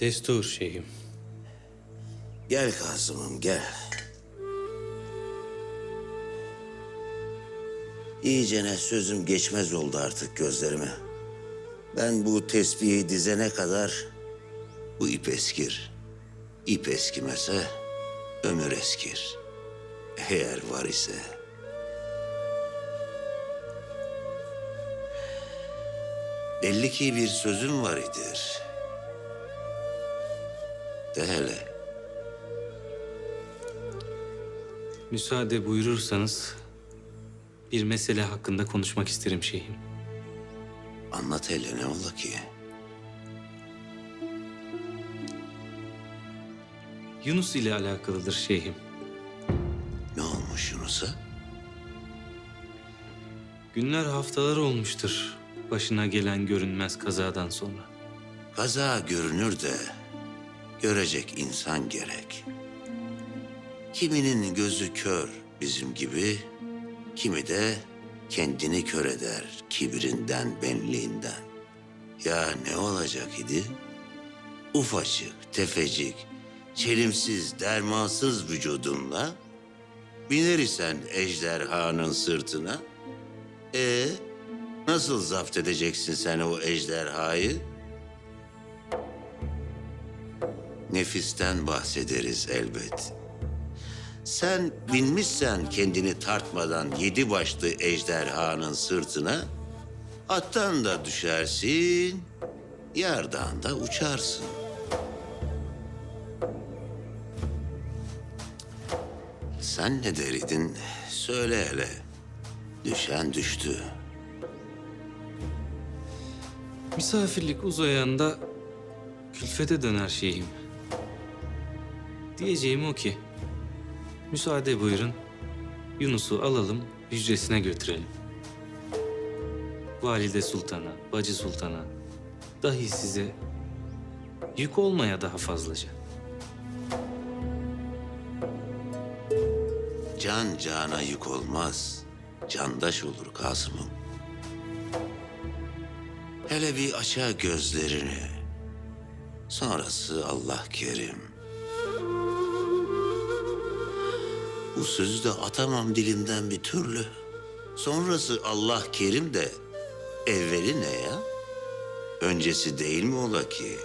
Destur şeyhim. Gel Kasım'ım gel. İyicene sözüm geçmez oldu artık gözlerime. Ben bu tesbihi dizene kadar bu ip eskir. İp eskimese ömür eskir. Eğer var ise. Belli ki bir sözüm var idir. De hele. Müsaade buyurursanız bir mesele hakkında konuşmak isterim şeyhim. Anlat hele ne ola ki? Yunus ile alakalıdır şeyhim. Ne olmuş Yunus'a? Günler haftalar olmuştur başına gelen görünmez kazadan sonra. Kaza görünür de görecek insan gerek. Kiminin gözü kör bizim gibi, kimi de kendini kör eder kibirinden, benliğinden. Ya ne olacak idi? Ufacık, tefecik, çelimsiz, dermansız vücudunla biner isen ejderhanın sırtına. E nasıl zapt edeceksin sen o ejderhayı? Nefisten bahsederiz elbet. Sen binmişsen kendini tartmadan yedi başlı ejderhanın sırtına, attan da düşersin, yardan da uçarsın. Sen ne deriydin? Söyle hele. Düşen düştü. Misafirlik uzayanda külfete döner şeyhim. Diyeceğim o ki, müsaade buyurun, Yunus'u alalım, hücresine götürelim. Valide Sultan'a, Bacı Sultan'a, dahi size yük olmaya daha fazlaca. Can cana yük olmaz. Candaş olur Kasım'ım. Hele bir aça gözlerini. Sonrası Allah kerim. Bu sözü de atamam dilimden bir türlü. Sonrası Allah kerim de evveli ne ya? Öncesi değil mi ola ki?